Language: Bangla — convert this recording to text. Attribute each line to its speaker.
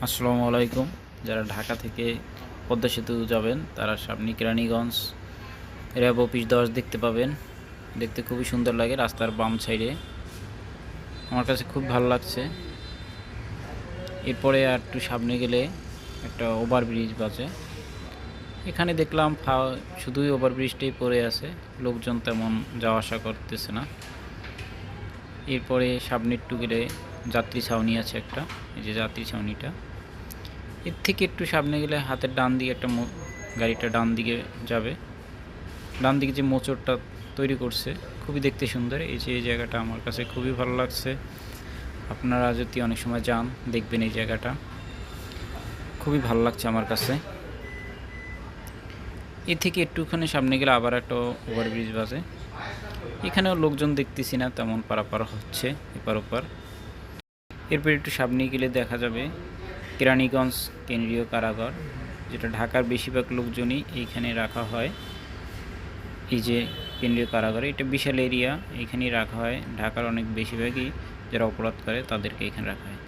Speaker 1: আসসালামু আলাইকুম। যারা ঢাকা থেকে পদ্মা সেতু যাবেন, তারা সামনে কেরানীগঞ্জ র্যাব অফিস দশ দেখতে পাবেন। দেখতে খুবই সুন্দর লাগে রাস্তার বাম সাইডে। আমার কাছে খুব ভালো লাগছে। এরপরে আর একটু সামনে গেলে একটা ওভারব্রিজ বাজে। এখানে দেখলাম ফা- শুধুই ওভারব্রিজটাই পড়ে আছে। লোকজন তেমন যাওয়া আসা করতেছে না। এরপরে সামনে একটু গেলে যাত্রী ছাউনি আছে একটা। এই যে যাত্রী ছাউনিটা। এর থেকে একটু সামনে গেলে হাতের ডান দিকে একটা গাড়িটা ডান দিকে যাবে। ডান দিকে যে মোচড়টা তৈরি করছে, খুবই দেখতে সুন্দর। এই যে এই জায়গাটা আমার কাছে খুবই ভালো লাগছে। আপনারা যদি অনেক সময় যান, দেখবেন এই জায়গাটা। খুবই ভালো লাগছে আমার কাছে। এর থেকে একটুখানি সামনে গেলে আবার একটা ওভারব্রিজ বাজে। এখানেও লোকজন দেখতেছি না, তেমন পারাপার হচ্ছে এপার ওপার। এরপর একটু সামনে গেলে দেখা যাবে কেরানীগঞ্জ কেন্দ্রীয় কারাগার, যেটা ঢাকার বেশিরভাগ লোকজনই এইখানে রাখা হয়। এই যে কেন্দ্রীয় কারাগার, এটা বিশাল এরিয়া, এখানেই রাখা হয়। ঢাকার অনেক বেশিরভাগই যারা অপরাধ করে তাদেরকে এখানে রাখা হয়।